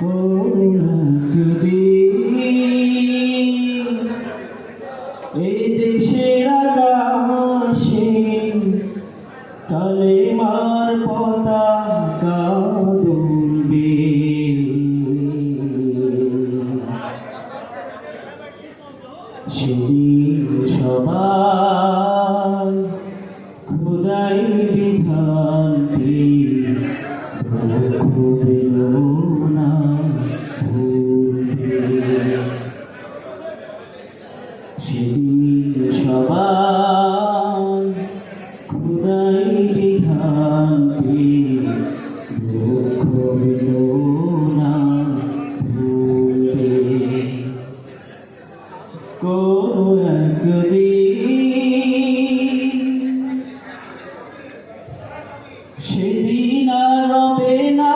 করুণা যদি এই দেশের আকাশে কালে পতাকা দুলবে সেদিন সবাই খুদাই বিধান দুঃখ কোনো একদিন সেদিন আর রবে না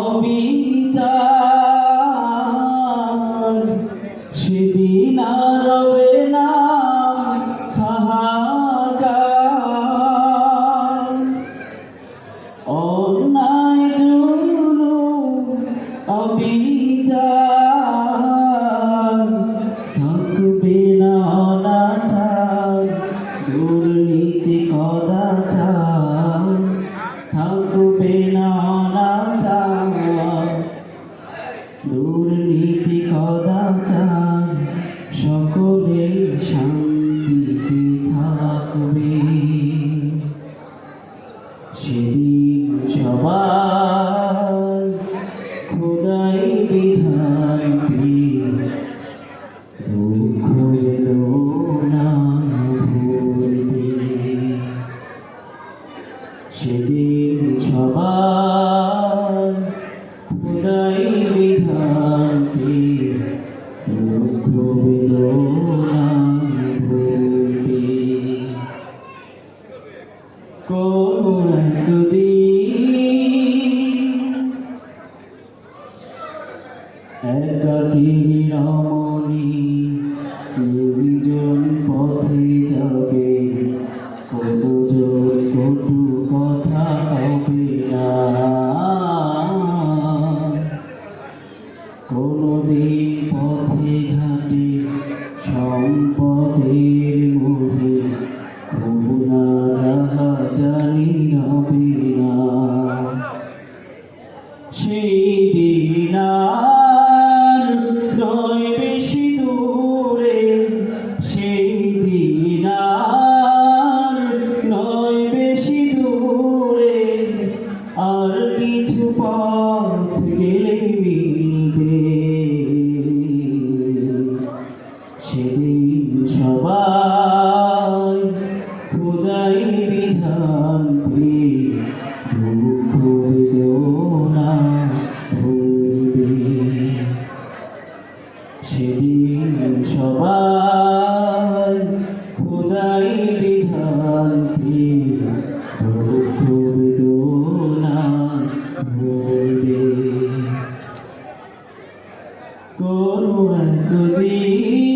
অবিচার সেদিন সবাই খোদাই বিধান দুঃখ বেদনা ভুলবে কোনো একদিন সেই নয় বেশি নয় বেশি আর কিছু গেলে সেদিন সবাই খুদাই দুঃখ বেদনা ভুলবে কোনো একদিন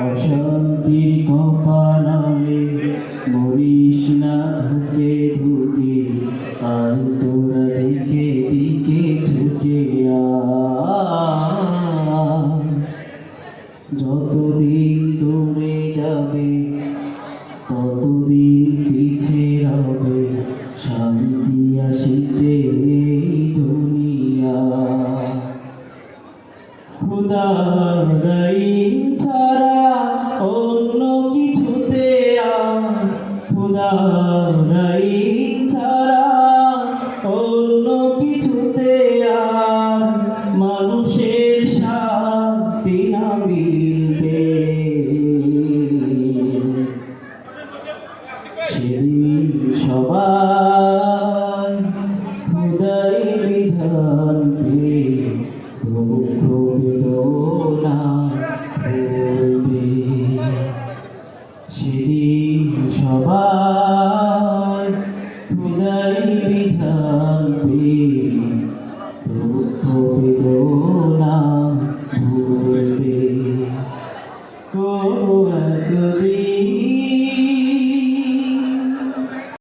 অশান্তির কপালে না যতদিন দূরে যাবে, ততদিন পিছে রবে, শান্তি আসিতে দুনিয়া। খুদারাই ছাড়া অন্য কিছুতে আর খুদা 汽笛的酒吧